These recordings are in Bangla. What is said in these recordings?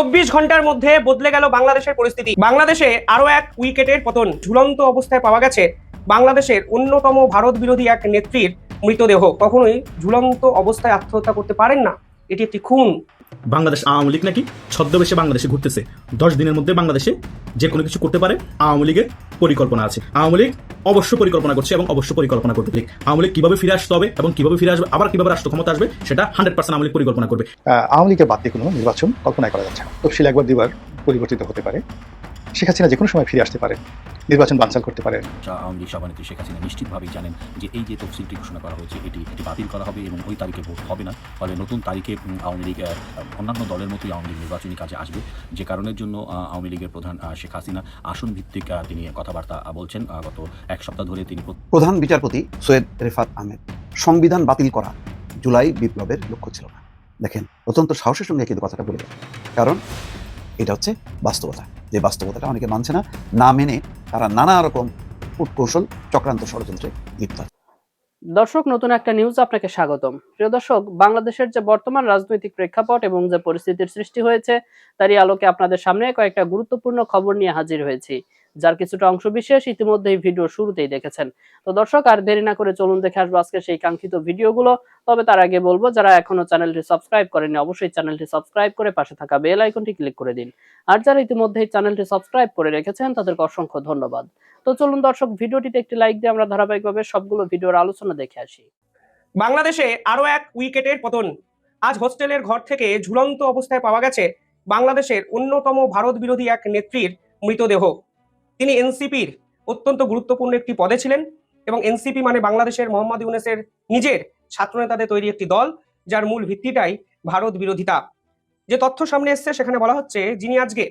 চব্বিশ ঘণ্টার মধ্যে বদলে গেল বাংলাদেশের পরিস্থিতি। বাংলাদেশে আরও এক উইকেটের পতন ঝুলন্ত অবস্থায় পাওয়া গেছে বাংলাদেশের অন্যতম ভারত বিরোধী এক নেত্রীর মৃতদেহ। কখনোই ঝুলন্ত অবস্থায় আত্মহত্যা করতে পারেন না। এটি একটি খুন। বাংলাদেশ আওয়ামী লীগ নাকি ছদ্মবেশে বাংলাদেশে ঘুরতেছে? দশ দিনের মধ্যে বাংলাদেশে যে কোনো কিছু করতে পারে আওয়ামী লীগের পরিকল্পনা আছে। আওয়ামী লীগ অবশ্য পরিকল্পনা করছে এবং অবশ্য পরিকল্পনা করবে। আওয়ামী লীগ কীভাবে ফিরে আসতে হবে এবং কীভাবে ফিরে আসবে আবার কীভাবে রাষ্ট্র ক্ষমতা আসবে সেটা হান্ড্রেড পার্সেন্ট আওয়ামী লীগ পরিকল্পনা করবে। আওয়ামী লীগের বাদ দিয়ে কোনো নির্বাচন কল্পনাই করা যাচ্ছে না। তফসিল একবার দুবার পরিবর্তিত হতে পারে। শেখ হাসিনা যে কোনো সময় ফিরে আসতে পারে। নির্বাচন বানচাল করতে পারে। যা আওয়ামী লীগ সভানেত্রী শেখ হাসিনা নিশ্চিতভাবেই জানেন যে এই যে তফসিলটি ঘোষণা করা হয়েছে এটি এটি বাতিল করা হবে এবং ওই তারিখে ভোট হবে না। ফলে নতুন তারিখে আওয়ামী লীগ অন্যান্য দলের মতোই আওয়ামী লীগ নির্বাচনী কাজে আসবে। যে কারণের জন্য আওয়ামী লীগের প্রধান শেখ হাসিনা আসন ভিত্তিক তিনি কথাবার্তা বলছেন। গত এক সপ্তাহ ধরে তিনি প্রধান বিচারপতি সৈয়দ রেফাত আহমেদ সংবিধান বাতিল করা জুলাই বিপ্লবের লক্ষ্য ছিল না। দেখেন অত্যন্ত সাহসের সঙ্গে কিন্তু কথাটা বলে কারণ এটা হচ্ছে বাস্তবতা। যে বাস্তবতাটা অনেকে মানছে না না মেনে তারা নানা রকম কূটকৌশল, চক্রান্ত ষড়যন্ত্রে লিপ্ত দর্শক, নতুন একটা নিউজ আপনাকে স্বাগতম। প্রিয় দর্শক, বাংলাদেশের যে বর্তমান রাজনৈতিক প্রেক্ষাপট এবং যে পরিস্থিতির সৃষ্টি হয়েছে, তারই আলোকে আপনাদের সামনে কয়েকটা গুরুত্বপূর্ণ খবর নিয়ে হাজির হয়েছি। যার কিছুটা অংশ বিশেষ ইতিমধ্যে এই ভিডিও শুরুতেই দেখেছেন। তো দর্শক, আর দেরি না করে চলুন দেখে আসব আজকে সেই কাঙ্ক্ষিত ভিডিওগুলো। তবে তার আগে বলব, যারা এখনও চ্যানেলটি সাবস্ক্রাইব করেনি অবশ্যই চ্যানেলটি সাবস্ক্রাইব করে পাশে থাকা বেল আইকনটি ক্লিক করে দিন। আর যারা ইতিমধ্যে চ্যানেলটি সাবস্ক্রাইব করে রেখেছেন, তাদেরকে অসংখ্য ধন্যবাদ। তো চলুন দর্শক, ভিডিওটিতে একটি লাইক দিয়ে আমরা ধারাবাহিকভাবে সবগুলো ভিডিওর আলোচনা দেখে আসি। বাংলাদেশে আরও এক উইকেটের পতন। আজ হোস্টেলের ঘর থেকে ঝুলন্ত অবস্থায় পাওয়া গেছে বাংলাদেশের অন্যতম ভারত বিরোধী এক নেত্রীর মৃতদেহ। তিনি এনসিপির অত্যন্ত গুরুত্বপূর্ণ একটি পদে ছিলেন এবং এনসিপি মানে বাংলাদেশের মোহাম্মদ ইউনেসের নিজের ছাত্রনেতাদের তৈরি একটি দল, যার মূল ভিত্তিটাই ভারত বিরোধিতা। যে তথ্য সামনে এসছে, সেখানে বলা হচ্ছে, যিনি আজকে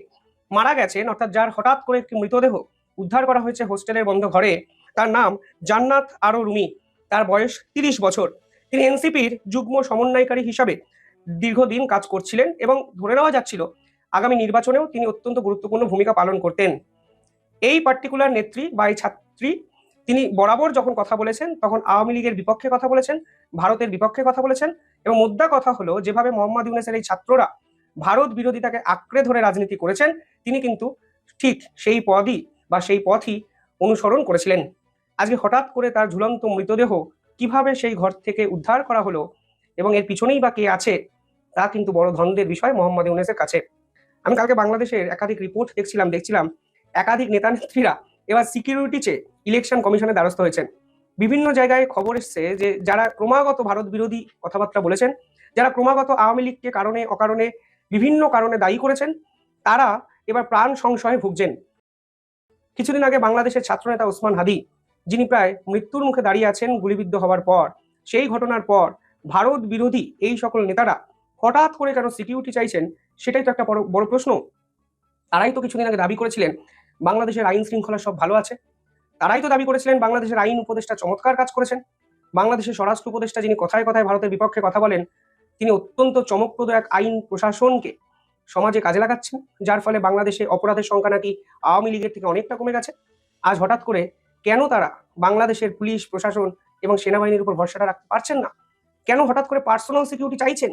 মারা গেছেন, অর্থাৎ যার হঠাৎ করে একটি মৃতদেহ উদ্ধার করা হয়েছে হোস্টেলের বন্ধ ঘরে, তার নাম জান্নাত আরও রুমি। তার বয়স তিরিশ বছর। তিনি এনসিপির যুগ্ম সমন্বয়কারী হিসাবে দীর্ঘদিন কাজ করছিলেন এবং ধরে নেওয়া যাচ্ছিল, আগামী নির্বাচনেও তিনি অত্যন্ত গুরুত্বপূর্ণ ভূমিকা পালন করতেন। এই পার্টিকুলার নেত্রী বা এই ছাত্রী, তিনি বরাবর যখন কথা বলেছেন, তখন আওয়ামী লীগের বিপক্ষে কথা বলেছেন, ভারতের বিপক্ষে কথা বলেছেন এবং মুদ্রা কথা হলো, যেভাবে মোহাম্মদ ইউনেসের এই ছাত্ররা ভারত বিরোধিতাকে আঁকড়ে ধরে রাজনীতি করেছেন, তিনি কিন্তু ঠিক সেই পদই বা সেই পথই অনুসরণ করেছিলেন। আজকে হঠাৎ করে তার ঝুলন্ত মৃতদেহ কীভাবে সেই ঘর থেকে উদ্ধার করা হলো এবং এর পিছনেই বা কে আছে, তা কিন্তু বড় ধন্দের বিষয় মোহাম্মদ ইউনেসের কাছে। আমি কালকে বাংলাদেশের একাধিক রিপোর্ট দেখছিলাম দেখছিলাম একাধিক নেতা নেত্রীরা এবার সিকিউরিটি চেয়ে ইলেকশন কমিশনের দ্বারস্থ হয়েছেন। বিভিন্ন জায়গায় খবর এসছে যে যারা ক্রমাগত ভারত বিরোধী কথাবার্তা বলেছেন, যারা ক্রমাগত আওয়ামী লীগকে কারণে, অকারণে, বিভিন্ন কারণে দায়ী করেছেন, তারা এবার প্রাণ সংশয়ে ভুগছেন। কিছুদিন আগে বাংলাদেশের ছাত্রনেতা ওসমান হাদি, যিনি প্রায় মৃত্যুর মুখে দাঁড়িয়ে আছেন গুলিবিদ্ধ হওয়ার পর, সেই ঘটনার পর ভারত বিরোধী এই সকল নেতারা হঠাৎ করে কেন সিকিউরিটি চাইছেন, সেটাই তো একটা বড় বড় প্রশ্ন। তারাই তো কিছুদিন আগে দাবি করেছিলেন বাংলাদেশের আইন শৃঙ্খলা সব ভালো আছে। তারাই তো দাবি করেছিলেন বাংলাদেশের আইন উপদেষ্টা চমৎকার কাজ করেছেন। বাংলাদেশের স্বরাষ্ট্র উপদেষ্টা যিনি কথায় কথায় ভারতের বিপক্ষে কথা বলেন, তিনি অত্যন্ত চমকপ্রদ এক আইন প্রশাসনকে সমাজে কাজে লাগাচ্ছেন, যার ফলে বাংলাদেশে অপরাধের সংখ্যা নাকি আওয়ামী লীগের থেকে অনেকটা কমে গেছে। আজ হঠাৎ করে কেন তারা বাংলাদেশের পুলিশ, প্রশাসন এবং সেনাবাহিনীর উপর ভরসাটা রাখতে পারছেন না? কেন হঠাৎ করে পার্সোনাল সিকিউরিটি চাইছেন?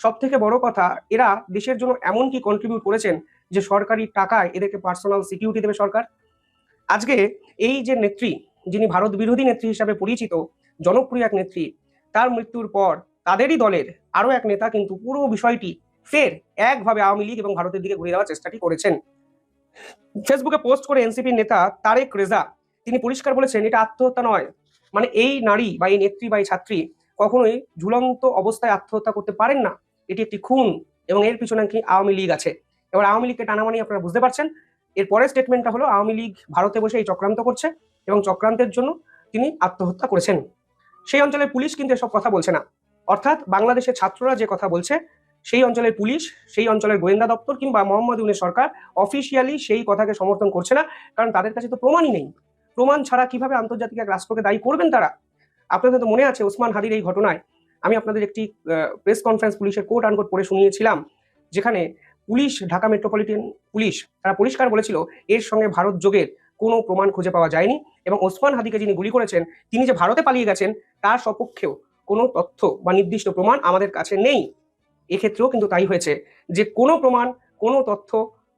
সব থেকে বড় কথা, এরা দেশের জন্য এমন কি কন্ট্রিবিউট করেছেন যে সরকারি টাকায় এদেরকে পার্সোনাল সিকিউরিটি দেবে সরকার। আজকে এই যে নেত্রী, যিনি ভারত বিরোধী নেত্রী হিসাবে পরিচিত, জনপ্রিয় এক নেত্রী, তার মৃত্যুর পর তাদেরই দলের আরও এক নেতা কিন্তু পুরো বিষয়টি ফের একভাবে আওয়ামী লীগ এবং ভারতের দিকে ঘুরে দেওয়ার চেষ্টাটি করেছেন। ফেসবুকে পোস্ট করে এনসিপির নেতা তারেক রেজা, তিনি পরিষ্কার বলেছেন, এটা আত্মহত্যা নয়। মানে এই নারী বা এই নেত্রী বা এই ছাত্রী কখনোই ঝুলন্ত অবস্থায় আত্মহত্যা করতে পারেন না। এটি একটি খুন এবং এর পিছনে কি আওয়ামী লীগ আছে। এবার আওয়ামী লীগকে টানামানি আপনারা বুঝতে পারছেন। এর পরের স্টেটমেন্টটা হলো, আওয়ামী লীগ ভারতে বসে এই চক্রান্ত করছে এবং চক্রান্তের জন্য তিনি আত্মহত্যা করেছেন। সেই অঞ্চলের পুলিশ কিন্তু এসব কথা বলছে না। অর্থাৎ বাংলাদেশের ছাত্ররা যে কথা বলছে, সেই অঞ্চলের পুলিশ, সেই অঞ্চলের গোয়েন্দা দপ্তর কিংবা মোহাম্মদ ইউনের সরকার অফিসিয়ালি সেই কথাকে সমর্থন করছে না, কারণ তাদের কাছে তো প্রমাণই নেই। প্রমাণ ছাড়া কীভাবে আন্তর্জাতিক এক রাষ্ট্রকে দায়ী করবেন তারা? আপনাদের তো মনে আছে ওসমান হাদির এই ঘটনায়। আমি আপনাদের একটি প্রেস কনফারেন্স পুলিশের কোর্ট আনকোট পড়ে শুনিয়েছিলাম, যেখানে পুলিশ, ঢাকা মেট্রোপলিটন পুলিশ তারা পরিষ্কার বলেছিল, এর সঙ্গে ভারত যোগের কোনো প্রমাণ খুঁজে পাওয়া যায়নি এবং ওসমান হাদিকে যিনি গুলি করেছেন, তিনি যে ভারতে পালিয়ে গেছেন, তার সপক্ষেও কোনো তথ্য বা নির্দিষ্ট প্রমাণ আমাদের কাছে নেই। এক্ষেত্রেও কিন্তু তাই হয়েছে যে কোনো প্রমাণ, কোনো তথ্য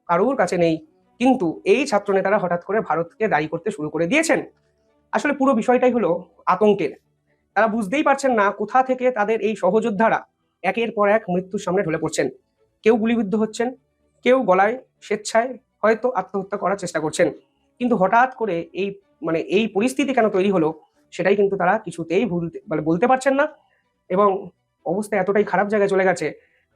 কারুর কাছে নেই। কিন্তু এই ছাত্র নেতারা হঠাৎ করে ভারতকে দায়ী করতে শুরু করে দিয়েছেন। আসলে পুরো বিষয়টাই হলো আতঙ্কের। তারা বুঝতেই পারছেন না কোথা থেকে তাদের এই সহযোদ্ধারা একের পর এক মৃত্যুর সামনে ঢলে পড়ছেন। কেউ গুলিবিদ্ধ হচ্ছেন, কেউ গলায় স্বেচ্ছায় হয়তো আত্মহত্যা করার চেষ্টা করছেন। কিন্তু হঠাৎ করে এই মানে এই পরিস্থিতি কেন তৈরি হলো, সেটাই কিন্তু তারা কিছুতেই ভুলতে মানে বলতে পারছেন না এবং অবস্থা এতটাই খারাপ জায়গায় চলে গেছে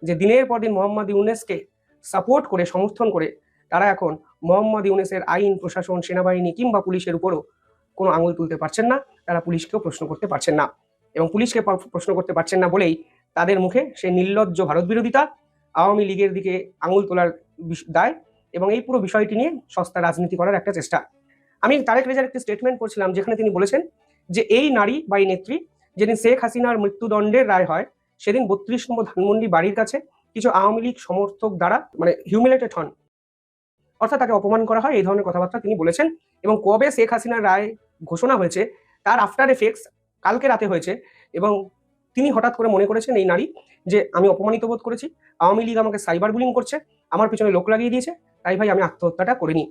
যে দিনের পর দিন মোহাম্মদ ইউনেসকে সাপোর্ট করে, সমর্থন করে তারা এখন মোহাম্মদ ইউনেসের আইন, প্রশাসন, সেনাবাহিনী কিংবা পুলিশের উপরও কোনো আঙুল তুলতে পারছেন না, তারা পুলিশকেও প্রশ্ন করতে পারছেন না এবং পুলিশকে প্রশ্ন করতে পারছেন না বলেই তাদের মুখে সেই নির্লজ্জ ভারত বিরোধিতা আওয়ামী লীগের দিকে আঙুল তোলার দায় এবং এই পুরো বিষয়টি নিয়ে সস্তা রাজনীতি করার একটা চেষ্টা। আমি তারেক রেজার একটি স্টেটমেন্ট করছিলাম যেখানে তিনি বলেছেন যে এই নারী বা এই নেত্রী যেদিন শেখ হাসিনার মৃত্যুদণ্ডের রায় হয়, সেদিন বত্রিশ নম্বর ধানমন্ডি বাড়ির কাছে কিছু আওয়ামী লীগ সমর্থক দ্বারা মানে হিউমিলেটেড হন। অর্থাৎ তাকে অপমান করা হয়, এই ধরনের কথাবার্তা তিনি বলেছেন এবং কবে শেখ হাসিনার রায় ঘোষণা হয়েছে, তার আফটার এফেক্টস কালকে রাতে হয়েছে এবং তিনি হঠাৎ করে মনে করেছেন এই নারী যে আমি অপমানিত বোধ করেছি আওয়ামী লীগ আমাকে সাইবার বুলিং করছে, আমার পিছনে লোক লাগিয়ে দিয়েছে, তাই ভাই আমি আত্মহত্যাটা করিনি।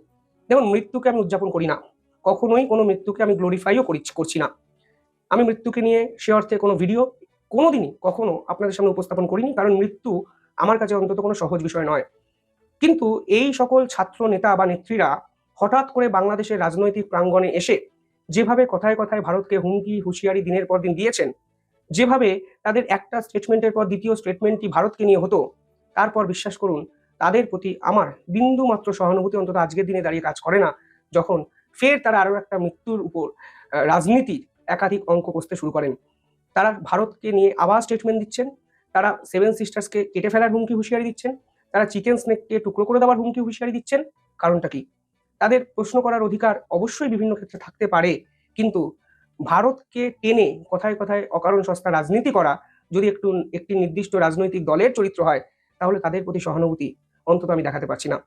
দেখুন, মৃত্যুকে আমি উদযাপন করি না। কখনোই কোনো মৃত্যুকে আমি গ্লোরিফাইও করি করছি না। আমি মৃত্যুকে নিয়ে সে অর্থে কোনো ভিডিও কোনোদিনই কখনো আপনাদের সামনে উপস্থাপন করিনি, কারণ মৃত্যু আমার কাছে অন্তত কোনো সহজ বিষয় নয়। কিন্তু এই সকল ছাত্র নেতা বা নেত্রীরা হঠাৎ করে বাংলাদেশের রাজনৈতিক প্রাঙ্গণে এসে যেভাবে কথায় কথায় ভারতকে হুমকি, হুঁশিয়ারি দিনের পর দিন দিয়েছেন, যেভাবে তাদের একটা স্টেটমেন্টের পর দ্বিতীয় স্টেটমেন্টটি ভারতকে নিয়ে হতো তারপর বিশ্বাস করুন, তাদের প্রতি আমার বিন্দু মাত্র সহানুভূতি অন্তত আজকের দিনে দাঁড়িয়ে কাজ করে না, যখন ফের তারা আরও একটা মৃত্যুর উপর রাজনীতির একাধিক অঙ্ক কষতে শুরু করেন। তারা ভারতকে নিয়ে আবার স্টেটমেন্ট দিচ্ছেন, তারা সেভেন সিস্টার্সকে কেটে ফেলার হুমকি হুঁশিয়ারি দিচ্ছেন, তারা চিকেন স্নেককে টুকরো করে দেওয়ার হুমকি হুঁশিয়ারি দিচ্ছেন, কারণটা কি? তাদের প্রশ্ন করার অধিকার অবশ্যই বিভিন্ন ক্ষেত্রে থাকতে পারে, কিন্তু ভারতকে টেনে কথায় কথায় অকারণ সস্তা রাজনীতি করা, যদি একটু, একটি নির্দিষ্ট রাজনৈতিক দলের চরিত্র হয় তাহলে তাদের প্রতি সহানুভূতি অন্তত আমি দেখাতে পারছি না।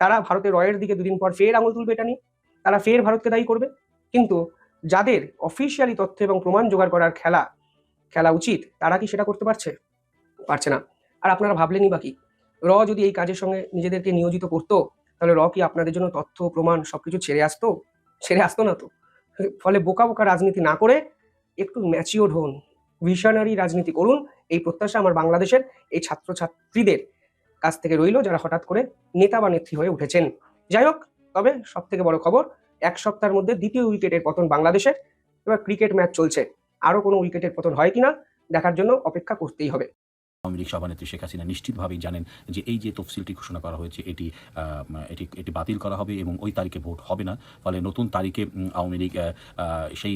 তারা ভারতের রয়ের দিকে দুদিন পর ফের আঙুল তুলবে এটা নিয়ে। তারা ফের ভারতকে দায়ী করবে। কিন্তু যাদের অফিসিয়ালি তথ্য এবং প্রমাণ জোগাড় করার খেলা খেলা উচিত, তারা কি সেটা করতে পারছে? পারছে না। আর আপনারা ভাবলেনই বাকি র যদি এই কাজের সঙ্গে নিজেদেরকে নিয়োজিত করতো, তাহলে র কি আপনাদের জন্য তথ্য, প্রমাণ সবকিছু ছেড়ে আসতো? ছেড়ে আসতো না তো। ফলে বোকা বোকা রাজনীতি না করে একটু ম্যাচিওর হন ভিশনারি রাজনীতি করুন এই প্রত্যাশা আমার বাংলাদেশের এই ছাত্রছাত্রীদের কাছ থেকে রইল যারা হঠাৎ করে নেতা বা নেত্রী হয়ে উঠেছেন। যাই হোক, তবে সব থেকে বড় খবর, এক সপ্তাহের মধ্যে দ্বিতীয় উইকেটের পতন বাংলাদেশের। এবার ক্রিকেট ম্যাচ চলছে। আরও কোনো উইকেটের পতন হয় কিনা, দেখার জন্য অপেক্ষা করতেই হবে। আওয়ামী লীগ সভানেত্রী শেখ হাসিনা নিশ্চিতভাবেই জানেন যে এই যে তফসিলটি ঘোষণা করা হয়েছে, এটি এটি এটি বাতিল করা হবে এবং ওই তারিখে ভোট হবে না। ফলে নতুন তারিখে আওয়ামী লীগ সেই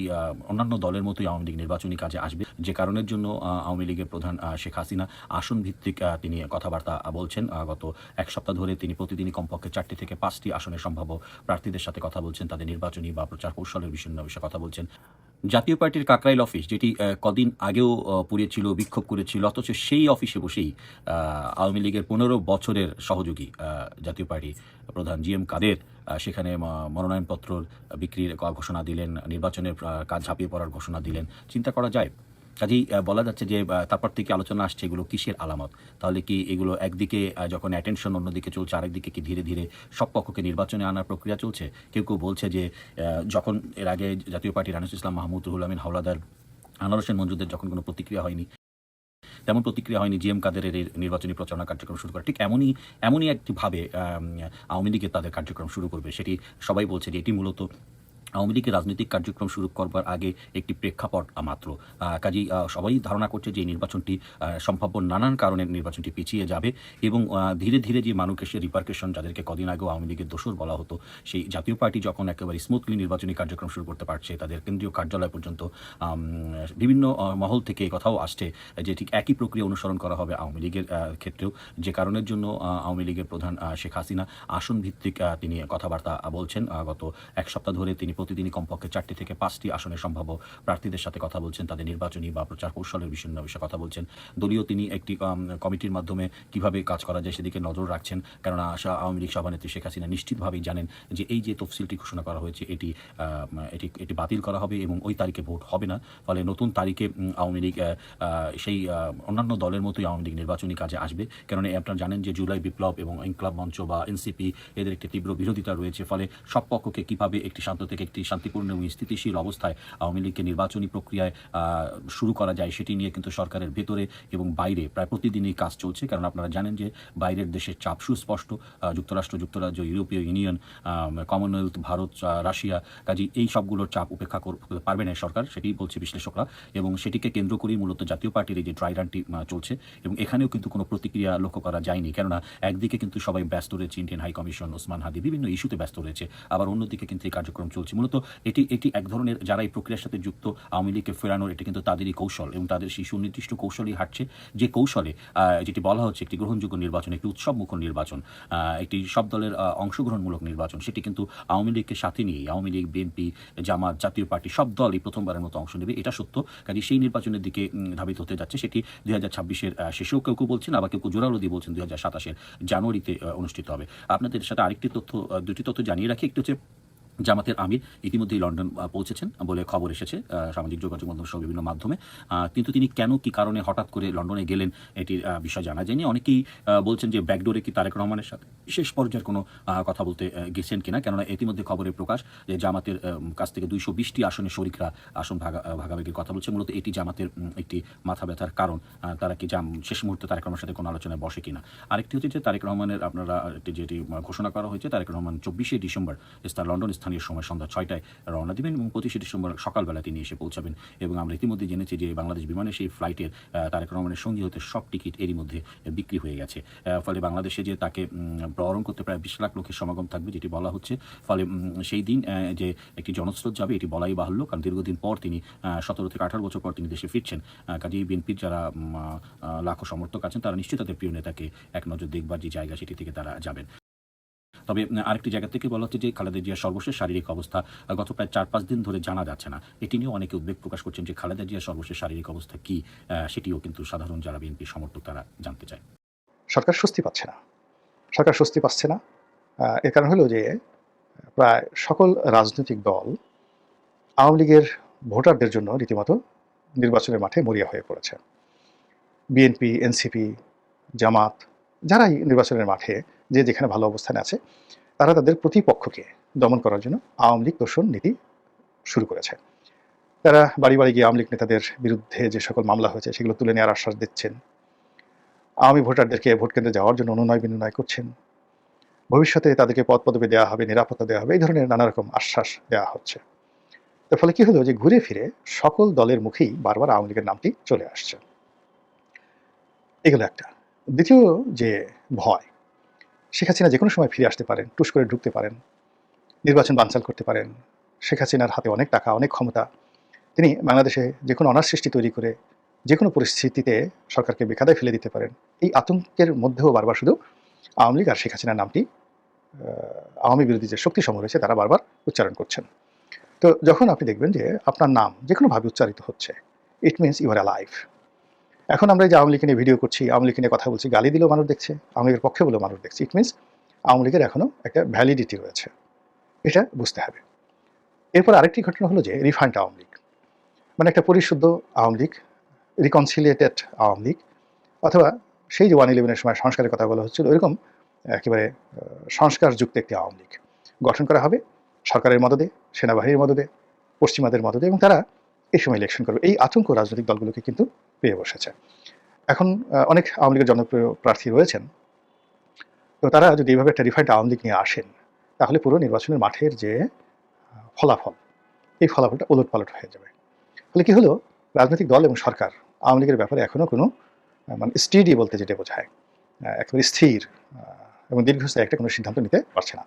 অন্যান্য দলের মতোই আওয়ামী লীগ নির্বাচনী কাজে আসবে। যে কারণের জন্য আওয়ামী লীগের প্রধান শেখ হাসিনা আসন ভিত্তিক তিনি কথাবার্তা বলছেন। গত এক সপ্তাহ ধরে তিনি প্রতিদিনই কমপক্ষে চারটি থেকে পাঁচটি আসনের সম্ভাব্য প্রার্থীদের সাথে কথা বলছেন, তাদের নির্বাচনী বা প্রচার কৌশলের বিষয় বিষয়ে কথা বলছেন। জাতীয় পার্টির কাকরাইল অফিস, যেটি কদিন আগেও পুড়ে ছিল বিক্ষোভ করেছিল, অথচ সেই অফিসে বসেই আওয়ামী লীগের পনেরো বছরের সহযোগী জাতীয় পার্টি প্রধান জি এম কাদের সেখানে মনোনয়নপত্র বিক্রির ঘোষণা দিলেন, নির্বাচনের কাজ ঝাঁপিয়ে পড়ার ঘোষণা দিলেন। চিন্তা করা যায় কাজেই বলা যাচ্ছে যে তারপর থেকে আলোচনা আসছে এগুলো কিসের আলামত? তাহলে কি এগুলো একদিকে যখন অ্যাটেনশন অন্যদিকে চলছে, আরেকদিকে কি ধীরে ধীরে সব পক্ষকে নির্বাচনে আনার প্রক্রিয়া চলছে? কেউ কেউ বলছে যে যখন এর আগে জাতীয় পার্টির আনিস ইসলাম মাহমুদ রুহুল আমিন, হাওলাদার আনারস হোসেন মঞ্জুদের যখন কোনো প্রতিক্রিয়া হয়নি, তেমন প্রতিক্রিয়া হয়নি জিএম কাদেরের এই নির্বাচনী প্রচারণা কার্যক্রম শুরু করা ঠিক এমনই এমনই একটি ভাবে আওয়ামী লীগের তাদের কার্যক্রম শুরু করবে। সেটি সবাই বলছে যে, এটি মূলত আওয়ামী লীগের রাজনৈতিক কার্যক্রম শুরু করবার আগে একটি প্রেক্ষাপট মাত্র। কাজেই সবাই ধারণা করছে যে নির্বাচনটি সম্ভাব্য নানান কারণে নির্বাচনটি পিছিয়ে যাবে এবং ধীরে ধীরে যে মানুষের রিপার্কেশন যাদেরকে কদিন আগেও আওয়ামী লীগের দোষর বলা হতো, সেই জাতীয় পার্টি যখন একেবারে স্মুথলি নির্বাচনী কার্যক্রম শুরু করতে পারছে, তাদের কেন্দ্রীয় কার্যালয় পর্যন্ত বিভিন্ন মহল থেকে কথাও আসছে যে ঠিক একই প্রক্রিয়া অনুসরণ করা হবে আওয়ামী লীগের ক্ষেত্রেও। যে কারণের জন্য আওয়ামী লীগের প্রধান শেখ হাসিনা আসন ভিত্তিক তিনি কথাবার্তা বলছেন। গত এক সপ্তাহ ধরে তিনি প্রতিদিনই কমপক্ষে চারটি থেকে পাঁচটি আসনের সম্ভাব্য প্রার্থীদের সাথে কথা বলছেন, তাদের নির্বাচনী বা প্রচার কৌশলের বিষয় বিষয়ে কথা বলছেন। দলীয় তিনি একটি কমিটির মাধ্যমে কীভাবে কাজ করা যায় সেদিকে নজর রাখছেন। কেননা আশা, আওয়ামী লীগ সভানেত্রী শেখ হাসিনা নিশ্চিতভাবেই জানেন যে এই যে তফসিলটি ঘোষণা করা হয়েছে, এটি এটি এটি বাতিল করা হবে এবং ওই তারিখে ভোট হবে না। ফলে নতুন তারিখে আওয়ামী লীগ সেই অন্যান্য দলের মতোই আওয়ামী লীগ নির্বাচনী কাজে আসবে। কেননা আপনারা জানেন যে জুলাই বিপ্লব এবং ইনকলাব মঞ্চ বা এনসিপি, এদের একটি তীব্র বিরোধিতা রয়েছে। ফলে সব পক্ষকে কীভাবে একটি শান্ত থেকে একটি শান্তিপূর্ণ এবং স্থিতিশীল অবস্থায় আওয়ামী লীগকে নির্বাচনী প্রক্রিয়ায় শুরু করা যায় সেটি নিয়ে কিন্তু সরকারের ভেতরে এবং বাইরে প্রায় প্রতিদিনই কাজ চলছে। কারণ আপনারা জানেন যে বাইরের দেশের চাপ সুস্পষ্ট। যুক্তরাষ্ট্র, যুক্তরাজ্য, European union Commonwealth, Bharat Russia কাজী এই সবগুলোর চাপ উপেক্ষা করতে পারবে না সরকার সেটি বলছে বিশ্লেষকরা। এবং সেটিকে কেন্দ্র করেই মূলত জাতীয় পার্টির এই যে ড্রাই রানটি চলছে। এবং এখানেও কিন্তু কোনো প্রতিক্রিয়া লক্ষ্য করা যায়নি। কেননা একদিকে কিন্তু সবাই ব্যস্ত রয়েছে, Indian high commission, Osman Hadi বিভিন্ন ইস্যুতে ব্যস্ত রয়েছে। আবার অন্যদিকে কিন্তু এই কার্যক্রম চলছে। মূলত এটি এটি এক ধরনের যারা এই প্রক্রিয়ার সাথে যুক্ত আওয়ামী লীগকে ফেরানোর, এটি কিন্তু তাদেরই কৌশল এবং তাদের সেই সুনির্দিষ্ট কৌশলই হাঁটছে। যে কৌশলে যেটি বলা হচ্ছে একটি গ্রহণযোগ্য নির্বাচন, একটি উৎসবমুখর নির্বাচন একটি সব দলের অংশগ্রহণমূলক নির্বাচন, সেটি কিন্তু আওয়ামী লীগকে সাথে নিয়ে আওয়ামী লীগ, বিএনপি, জামাত, জাতীয় পার্টি সব দলই প্রথমবারের মতো অংশ নেবে, এটা সত্য। কাজে সেই নির্বাচনের দিকে ধাবিত হতে যাচ্ছে, সেটি দুই হাজার ছাব্বিশের শেষেও কেউ কেউ বলছেন, আবার কেউ কেউ জোরালো দিয়ে বলছেন দুই হাজার সাতাশের জানুয়ারিতে অনুষ্ঠিত হবে। আপনাদের সাথে আরেকটি তথ্য দুটি তথ্য জানিয়ে রাখি, একটি হচ্ছে জামাতের আমির ইতিমধ্যেই লন্ডন পৌঁছেছেন বলে খবর এসেছে সামাজিক যোগাযোগ মাধ্যম সহ বিভিন্ন মাধ্যমে। কিন্তু তিনি কেন, কি কারণে হঠাৎ করে লন্ডনে গেলেন এটির বিষয় জানা যায়নি। অনেকেই বলছেন যে ব্যাকডোরে কি তারেক রহমানের সাথে শেষ পর্যায়ের কোনো কথা বলতে গেছেন কিনা। কেননা ইতিমধ্যে খবরের প্রকাশ যে জামাতের কাছ থেকে দুইশো বিশটি আসনে শরিকরা আসন ভাগা ভাগাভাগির কথা বলছে। মূলত এটি জামাতের একটি মাথা ব্যথার কারণ। তারা কি জাম, শেষ মুহূর্তে তারেক রহমানের সাথে কোনো আলোচনায় বসে কিনা? আরেকটি হচ্ছে যে তারেক রহমানের, আপনারা যেটি ঘোষণা করা হয়েছে, তারেক রহমান চব্বিশে ডিসেম্বর স্থান, লন্ডন স্থানীয় সময় সন্ধ্যা ছয়টায় রওনা দিবেন এবং পঁচিশে ডিসেম্বর সকালবেলা তিনি এসে পৌঁছাবেন এবং আমরা ইতিমধ্যে জেনেছি যে বাংলাদেশ বিমানে সেই ফ্লাইটের তারেক রহমানের সঙ্গী হতে সব টিকিট এরই মধ্যে বিক্রি হয়ে গেছে। ফলে বাংলাদেশে যে তাকে বরণ করতে প্রায় বিশ লাখ লোকের সমাগম থাকবে যেটি বলা হচ্ছে। ফলে সেই দিন যে একটি জনস্রোত যাবে এটি বলাই বাহুল্য কারণ দীর্ঘদিন পর তিনি সতেরো থেকে আঠারো বছর পর তিনি দেশে ফিরছেন। কাজেই বিএনপির যারা লাখো সমর্থক আছেন তারা নিশ্চয়ই তাদের প্রিয় নেতাকে এক নজর দেখবার যে জায়গা সেটি থেকে তারা যাবেন। তবে আরেকটি জায়গা থেকে বলা হচ্ছে যে খালেদা জিয়ার সর্বশেষ শারীরিক অবস্থা গত প্রায় চার পাঁচ দিন ধরে জানা যাচ্ছে না। এটি নিয়েও অনেকে উদ্বেগ প্রকাশ করছেন যে খালেদা জিয়ার সর্বশেষ শারীরিক অবস্থা কি সেটিও কিন্তু সাধারণ যারা বিএনপি সমর্থক তারা জানতে চায়। সরকার স্বস্তি পাচ্ছে না। সরকার স্বস্তি পাচ্ছে না। এর কারণ হলো যে, প্রায় সকল রাজনৈতিক দল আওয়ামী লীগের ভোটারদের জন্য রীতিমতো নির্বাচনের মাঠে মরিয়া হয়ে পড়েছে। বিএনপি, এনসিপি, জামাত, যারাই নির্বাচনের মাঠে যে যেখানে ভালো অবস্থানে আছে, তারা তাদের প্রতিপক্ষকে দমন করার জন্য আওয়ামী লীগ তোষণ নীতি শুরু করেছে। তারা বাড়ি বাড়ি গিয়ে আওয়ামী লীগ নেতাদের বিরুদ্ধে যে সকল মামলা হয়েছে, সেগুলো তুলে নেওয়ার আশ্বাস দিচ্ছেন। আওয়ামী ভোটারদেরকে ভোট কেন্দ্রে যাওয়ার জন্য অনুনয় বিনয় করছেন। ভবিষ্যতে তাদেরকে পদ পদবি দেওয়া হবে, নিরাপত্তা দেওয়া হবে, এই ধরনের নানা রকম আশ্বাস দেওয়া হচ্ছে। এর ফলে কি হলো যে ঘুরে ফিরে সকল দলের মুখেই বারবার আওয়ামী লীগের নামটি চলে আসছে। এগুলো একটা। দ্বিতীয় যে ভয় শেখ হাসিনা যে কোনো সময় ফিরে আসতে পারেন, টুস করে ঢুকতে পারেন, নির্বাচন বানচাল করতে পারেন। শেখ হাসিনার হাতে অনেক টাকা, অনেক ক্ষমতা। তিনি বাংলাদেশে যে কোনো অনার সৃষ্টি তৈরি করে যে কোনো পরিস্থিতিতে সরকারকে বেকাদায় ফেলে দিতে পারেন। এই আতঙ্কের মধ্যেও বারবার শুধু আওয়ামী লীগ আর শেখ হাসিনার নামটি আওয়ামী বিরোধী যে শক্তি সমূহ রয়েছে, তারা বারবার উচ্চারণ করছেন। তো যখন আপনি দেখবেন যে আপনার নাম যে কোনোভাবে উচ্চারিত হচ্ছে it means you are life এখন আমরা এই যে আওয়ামী লীগ নিয়ে ভিডিও করছি, আওয়ামী লীগ নিয়ে কথা বলছি, গালি দিলেও মানুষ দেখছে, আওয়ামী লীগের পক্ষে বলেও মানুষ দেখছে। ইট মিনস আওয়ামী লীগের এখনও একটা ভ্যালিডিটি রয়েছে। এটা বুঝতে হবে। এরপর আরেকটি ঘটনা হলো যে রিফান্ড আওয়ামী লীগ। মানে একটা পরিশুদ্ধ আওয়ামী লীগ রিকনসিলিয়েটেড আওয়ামী লীগ, অথবা সেই যে ওয়ান ইলেভেনের সময় সংস্কারের কথা বলা হচ্ছিল, ওইরকম একেবারে সংস্কারযুক্ত একটি আওয়ামী লীগ গঠন করা হবে সরকারের মদদে, সেনাবাহিনীর মদদে, পশ্চিমাদের মদদে, এবং তারা এই সময় ইলেকশন করবে। এই আতঙ্ক রাজনৈতিক দলগুলোকে কিন্তু পেয়ে বসেছে। এখন অনেক আওয়ামী লীগের জনপ্রিয় প্রার্থী রয়েছেন। তো তারা যদি এইভাবে একটা রিফাইন্ড আওয়ামী লীগ নিয়ে আসেন, তাহলে পুরো নির্বাচনের মাঠের যে ফলাফল, এই ফলাফলটা ওলট পালট হয়ে যাবে। ফলে কী হলো? রাজনৈতিক দল এবং সরকার আওয়ামী লীগের ব্যাপারে এখনও কোনো মানে স্টিডি বলতে যেটা বোঝায় একেবারে স্থির এবং দীর্ঘস্থায়ী একটা কোনো সিদ্ধান্ত নিতে পারছে না।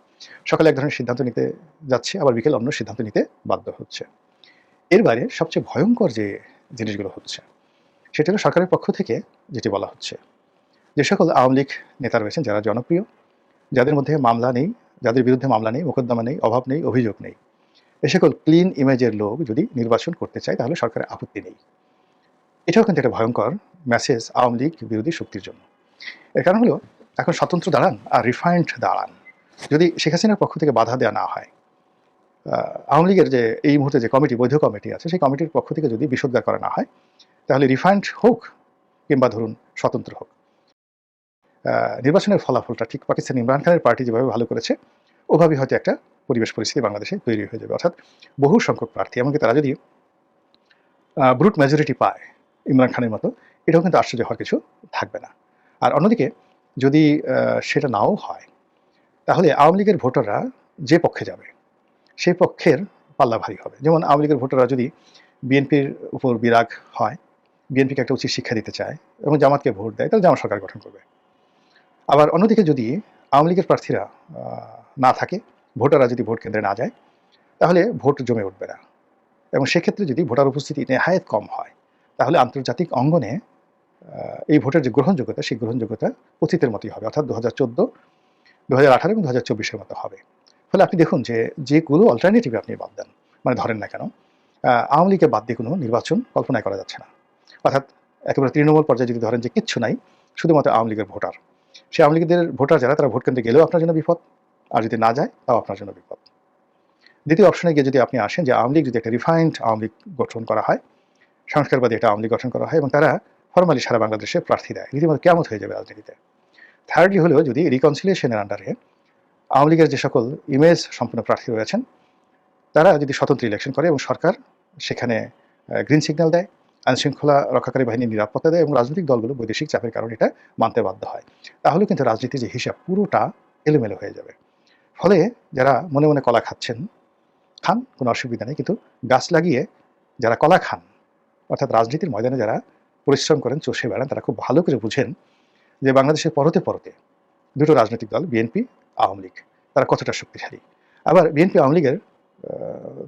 সকালে এক ধরনের সিদ্ধান্ত নিতে যাচ্ছে, আবার বিকেল অন্য সিদ্ধান্ত নিতে বাধ্য হচ্ছে। এর বাইরে সবচেয়ে ভয়ঙ্কর যে জিনিসগুলো হচ্ছে, সেটা হলো সরকারের পক্ষ থেকে যেটি বলা হচ্ছে যে সকল আওয়ামী লীগ নেতা রয়েছেন যারা জনপ্রিয়, যাদের মধ্যে মামলা নেই, যাদের বিরুদ্ধে মামলা নেই, মোকদ্দমা নেই, অভাব নেই, অভিযোগ নেই। এ সকল ক্লিন ইমেজের লোক যদি নির্বাচন করতে চায়, তাহলে সরকারের আপত্তি নেই। এটাও কিন্তু একটা ভয়ঙ্কর মেসেজ আওয়ামী লীগ বিরোধী শক্তির জন্য। এর কারণ হলো, এখন স্বতন্ত্র দাঁড়ান আর রিফাইন্ড দাঁড়ান। যদি শেখ হাসিনার পক্ষ থেকে বাধা দেওয়া না হয় আওয়ামী লীগের যে এই মুহূর্তে যে কমিটি, বৈধ কমিটি আছে, সেই কমিটির পক্ষ থেকে যদি বিশোদ্গার করা না হয়, তাহলে রিফাইন্ড হোক কিংবা ধরুন স্বতন্ত্র হোক। নির্বাচনের ফলাফলটা ঠিক পাকিস্তান ইমরান খানের পার্টি যেভাবে ভালো করেছে ওভাবে হয়তো একটা পরিবেশ পরিস্থিতি বাংলাদেশে তৈরি হয়ে যাবে। অর্থাৎ বহু সংখ্যক প্রার্থী, এমনকি তারা যদি ব্রুট মেজরিটি পায় ইমরান খানের মতো, এটাও কিন্তু আশ্চর্য হওয়ার কিছু থাকবে না। আর অন্যদিকে, যদি সেটা নাও হয়, তাহলে আওয়ামী লীগের ভোটাররা যে পক্ষে যাবে সেই পক্ষের পাল্লা ভারী হবে। যেমন আওয়ামী লীগের ভোটাররা যদি বিএনপির উপর বিরাগ হয়, বিএনপিকে একটা উচিত শিক্ষা দিতে চায় এবং জামাতকে ভোট দেয়, তাহলে জামাত সরকার গঠন করবে। আবার অন্যদিকে যদি আওয়ামী লীগের প্রার্থীরা না থাকে, ভোটাররা যদি ভোট কেন্দ্রে না যায়, তাহলে ভোট জমে উঠবে না। এবং সেক্ষেত্রে যদি ভোটার উপস্থিতি নেহায়ত কম হয়, তাহলে আন্তর্জাতিক অঙ্গনে এই ভোটের যে গ্রহণযোগ্যতা, সেই গ্রহণযোগ্যতা অতীতের মতোই হবে। অর্থাৎ দু হাজার চোদ্দ দু হাজার আঠারো এবং দু হাজার চব্বিশের মতো হবে। ফলে আপনি দেখুন যে যেগুলো অল্টারনেটিভ আপনি বাদ দেন। মানে ধরেন না কেন আওয়ামী লীগকে বাদ দিয়ে কোনো নির্বাচন কল্পনাই করা যাচ্ছে না। অর্থাৎ একেবারে তৃণমূল পর্যায়ে যদি ধরেন যে কিচ্ছু নাই, শুধুমাত্র আওয়ামী লীগের ভোটার। সেই আওয়ামী লীগের ভোটার যারা, তারা ভোট কেন্দ্রে গেলেও আপনার জন্য বিপদ, আর যদি না যায়, তাও আপনার জন্য বিপদ। দ্বিতীয় অপশনে গিয়ে যদি আপনি আসেন যে, আওয়ামী লীগ যদি একটা রিফাইন্ড আওয়ামী লীগ গঠন করা হয়, সংস্কারবাদী একটা আওয়ামী লীগ গঠন করা হয় এবং তারা ফরমালি সারা বাংলাদেশে প্রার্থী দেয়, রীতিমতো কেমন হয়ে যাবে রাজনীতিতে। থার্ডলি হলেও যদি রিকনসিলিয়েশনের আন্ডারে আওয়ামী লীগের যে সকল ইমেজ সম্পূর্ণ প্রার্থী রয়েছেন তারা যদি স্বতন্ত্র ইলেকশন করে এবং সরকার সেখানে গ্রিন সিগন্যাল দেয়, আইনশৃঙ্খলা রক্ষাকারী বাহিনীর নিরাপত্তা দেয় এবং রাজনৈতিক দলগুলো বৈদেশিক চাপের কারণে এটা মানতে বাধ্য হয়, তাহলে কিন্তু রাজনীতির যে হিসাব পুরোটা এলোমেলো হয়ে যাবে। ফলে যারা মনে মনে কলা খাচ্ছেন, খান, কোনো অসুবিধা নেই, কিন্তু গাছ লাগিয়ে যারা কলা খান, অর্থাৎ রাজনীতির ময়দানে যারা পরিশ্রম করেন, চষে বেড়ান, তারা খুব ভালো করে বুঝেন যে বাংলাদেশের পরতে পরতে দুটো রাজনৈতিক দল, বিএনপি, আওয়ামী লীগ। তারা কতটা শক্তিশালী? আবার বিএনপি, আওয়ামী লীগের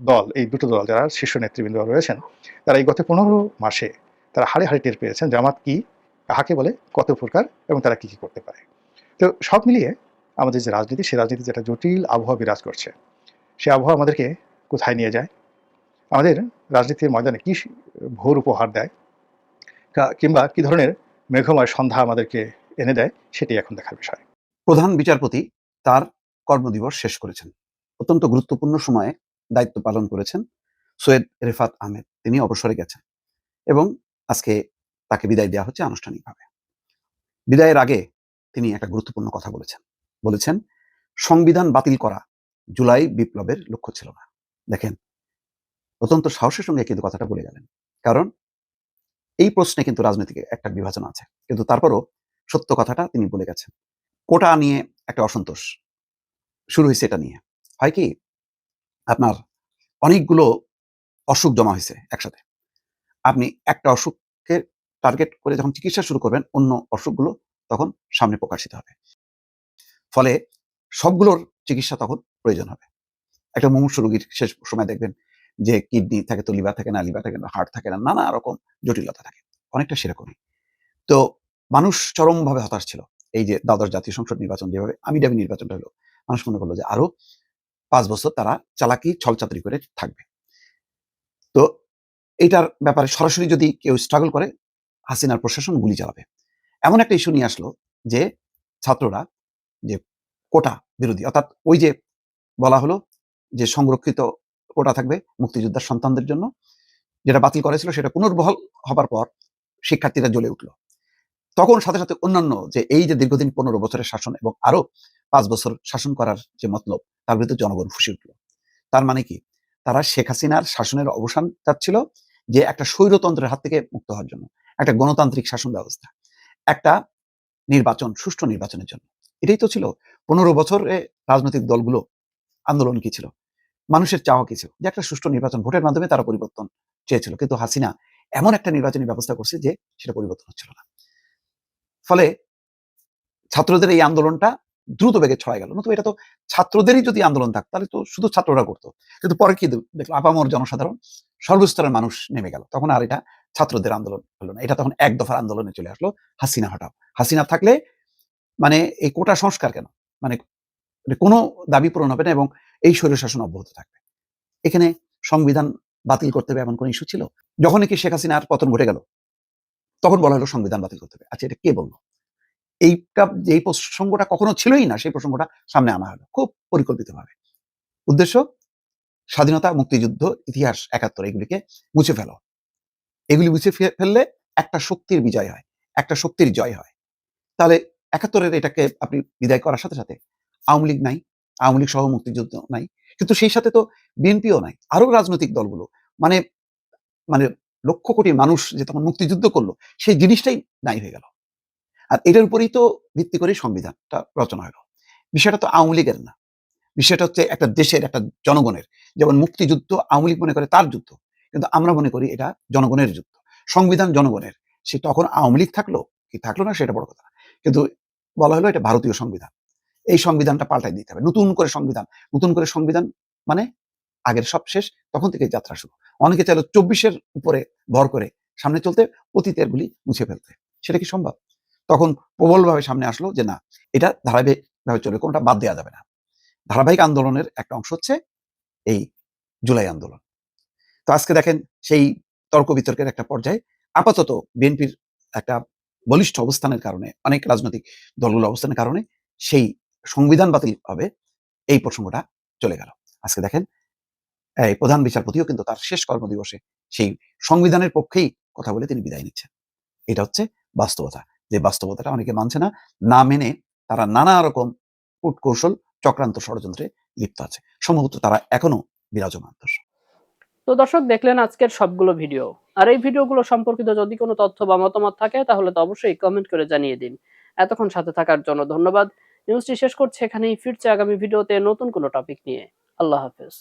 দল, এই দুটো দল যারা শীর্ষ নেতৃবৃন্দ রয়েছেন, তারা এই গত পনেরো মাসে তারা হাড়ে হাড়ে টের পেয়েছেন জামাত কি, কাহাকে বলে, কত প্রকার এবং তারা কি কি করতে পারে। তো সব মিলিয়ে আমাদের যে রাজনীতি সেই রাজনীতি যেটা জটিল আবহাওয়া বিরাজ করছে, সে আবহাওয়া আমাদেরকে কোথায় নিয়ে যায়? আমাদের রাজনীতির ময়দানে কি ভোর উপহার দেয়? কিংবা কি ধরনের মেঘময় সন্ধ্যা আমাদেরকে এনে দেয়? সেটাই এখন দেখার বিষয়। প্রধান বিচারপতি তার কর্মদিবস শেষ করেছেন। অত্যন্ত গুরুত্বপূর্ণ সময়ে দায়িত্ব পালন করেছেন সৈয়দ রেফাত আহমেদ। তিনি অবসরে গেছেন এবং আজকে তাকে বিদায় দেওয়া হচ্ছে আনুষ্ঠানিকভাবে। বিদায়ের আগে তিনি একটা গুরুত্বপূর্ণ কথা বলেছেন। বলেছেন, সংবিধান বাতিল করা জুলাই বিপ্লবের লক্ষ্য ছিল না। দেখেন, অত্যন্ত সাহসের সঙ্গে কিন্তু কথাটা বলে গেলেন। কারণ, এই প্রশ্নে কিন্তু রাজনীতিকে একটা বিভাজন আছে। কিন্তু তারপরও সত্য কথাটা তিনি বলে গেছেন। কোটা নিয়ে একটা অসন্তোষ। শুরু হয়েছে এটা নিয়ে। হয় কি? আপনার অনেকগুলো অসুখ জমা হয়েছে একসাথে। আপনি একটা অসুখকে টার্গেট করে যখন চিকিৎসা শুরু করবেন, অন্য অসুখগুলো তখন সামনে প্রকাশিত হবে। ফলে সবগুলোর চিকিৎসা তখন প্রয়োজন হবে। একটা মুমূর্ষু রোগীর শেষ সময় দেখবেন যে কিডনি থাকে তো লিভার থাকে না, লিভার থাকে না হার্ট থাকে না, নানা রকম জটিলতা থাকে। অনেকটা সেরকমই। তো মানুষ চরমভাবে হতাশ ছিল। এই যে দ্বাদশ জাতীয় সংসদ নির্বাচন যেভাবে আমি ডাবি নির্বাচনটা হলো, মানুষ মনে করল যে আরও পাঁচ বছর তারা চালাকি, ছলচাতুরি করে থাকবে। তো এইটার ব্যাপারে সরাসরি যদি কেউ স্ট্রাগল করে, হাসিনার প্রশাসন গুলি চালাবে। এমন একটা ইস্যু নিয়ে আসলো যে ছাত্ররা যে কোটা বিরোধী, অর্থাৎ ওই যে বলা হলো যে সংরক্ষিত কোটা থাকবে মুক্তিযোদ্ধার সন্তানদের জন্য, যেটা বাতিল করেছিল সেটা পুনর্বহাল হবার পর শিক্ষার্থীরা জ্বলে উঠল। তখন সাথে সাথে অন্যান্য যে এই যে দীর্ঘদিন পনেরো বছরের শাসন এবং আরও পাঁচ বছর শাসন করার যে মতলব, তার বিরুদ্ধে জনগণ ফুসে উঠল। তার মানে কি? তারা শেখ হাসিনার শাসনের অবসান চাচ্ছিল যে একটা স্বৈরতন্ত্রের হাত থেকে মুক্ত হওয়ার জন্য, একটা গণতান্ত্রিক শাসন ব্যবস্থা, একটা নির্বাচন, সুষ্ঠু নির্বাচনের জন্য। এটাই তো ছিল। পনেরো বছরে রাজনৈতিক দলগুলো আন্দোলন কি ছিল? মানুষের চাওয়া কি ছিল? যে একটা সুষ্ঠু নির্বাচন, ভোটের মাধ্যমে তারা পরিবর্তন চেয়েছিল। কিন্তু হাসিনা এমন একটা নির্বাচনী ব্যবস্থা করছে যে সেটা পরিবর্তন হচ্ছিল না। ফলে ছাত্রদের এই আন্দোলনটা দ্রুত বেগে ছড়াই গেল। নতুবা এটা তো ছাত্রদেরই যদি আন্দোলন থাকতো তাহলে তো শুধু ছাত্ররা করতো। কিন্তু পরে কি দেখল আপামর জনসাধারণ সর্বস্তরের মানুষ নেমে গেল। তখন আর এটা ছাত্রদের আন্দোলন হলো না। এটা তখন এক দফার আন্দোলনে চলে আসলো হাসিনা হটাও। হাসিনা থাকলে মানে এই কোটা সংস্কার কেন? মানে কোনো দাবি পূরণ হবে না এবং এই স্বৈর শাসন অব্যাহত থাকবে। এখানে সংবিধান বাতিল করতে হবে এমন কোনো ইস্যু ছিল? যখন কি শেখ হাসিনার পতন ঘটে গেল তখন বলা হলো সংবিধান বাতিল করতে হবে। আচ্ছা এটা কে বলল? এইটা এই প্রসঙ্গটা কখনো ছিলই না, সেই প্রসঙ্গটা সামনে আনা হলো খুব পরিকল্পিতভাবে। উদ্দেশ্য? স্বাধীনতা, মুক্তিযুদ্ধ, ইতিহাস একাত্তর, এগুলিকে মুছে ফেলো। এগুলি মুছে ফেললে একটা শক্তির বিজয় হয়, একটা শক্তির জয় হয়। তাহলে একাত্তরের এটাকে আপনি বিদায় করার সাথে সাথে আওয়ামী লীগ নাই, আওয়ামী লীগ সহ মুক্তিযুদ্ধ নাই। কিন্তু সেই সাথে তো বিএনপিও নাই আরও রাজনৈতিক দলগুলো। মানে মানে লক্ষ কোটি মানুষ যে তখন মুক্তিযুদ্ধ করল, সেই জিনিসটাই নাই হয়ে গেল। আর এটার উপরেই তো ভিত্তি করে সংবিধানটা রচনা হলো। বিষয়টা তো আওয়ামী লীগের না। বিষয়টা হচ্ছে একটা দেশের, একটা জনগণের। যেমন মুক্তিযুদ্ধ আওয়ামী লীগ মনে করে তার যুদ্ধ, কিন্তু আমরা মনে করি এটা জনগণের যুদ্ধ। সংবিধান জনগণের। সে তখন আওয়ামী লীগ থাকল, কি থাকল না সেটা বড় কথা। কিন্তু বলা হলো এটা ভারতীয় সংবিধান। এই সংবিধানটা পাল্টাই দিতে হবে। নতুন করে সংবিধান, নতুন করে সংবিধান মানে আগের সব শেষ, তখন থেকে যাত্রা শুরু। অনেকে চাইলো চব্বিশের উপরে ভর করে সামনে চলতে অতীতের গুলি মুছে ফেলতে। সেটা কি সম্ভব? তখন প্রবলভাবে সামনে আসলো যে না, এটা ধারাবাহিকভাবে চলে কোনটা বাদ দেওয়া যাবে না। ধারাবাহিক আন্দোলনের একটা অংশ হচ্ছে এই জুলাই আন্দোলন। তো আজকে দেখেন সেই তর্ক বিতর্কের একটা পর্যায়ে আপাতত বিএনপির একটা বলিষ্ঠ অবস্থানের কারণে, অনেক রাজনৈতিক দলগুলো অবস্থানের কারণে সেই সংবিধান বাতিল হবে, এই প্রসঙ্গটা চলে গেল। আজকে দেখেন প্রধান বিচারপতিও কিন্তু তার শেষ কর্মদিবসে সেই সংবিধানের পক্ষেই কথা বলে তিনি বিদায় নিচ্ছেন। এটা হচ্ছে বাস্তবতা। যে বাস্তবতাটা অনেকে মানছে না না মেনে তারা নানা রকম কূটকৌশল, চক্রান্ত ষড়যন্ত্রে লিপ্ত আছে। সম্ভবত তারা এখনও বিরাজমান দর্শক তো দর্শক, দেখলেন আজকের সবগুলো ভিডিও। আর এই ভিডিওগুলো সম্পর্কিত যদি কোনো তথ্য বা মতামত থাকে, তাহলে তো অবশ্যই কমেন্ট করে জানিয়ে দিন। এতক্ষণ সাথে থাকার জন্য ধন্যবাদ। নিউজটি শেষ করছে এখানেই। ফিরছে আগামী ভিডিওতে নতুন কোনো টপিক নিয়ে। আল্লাহ হাফেজ।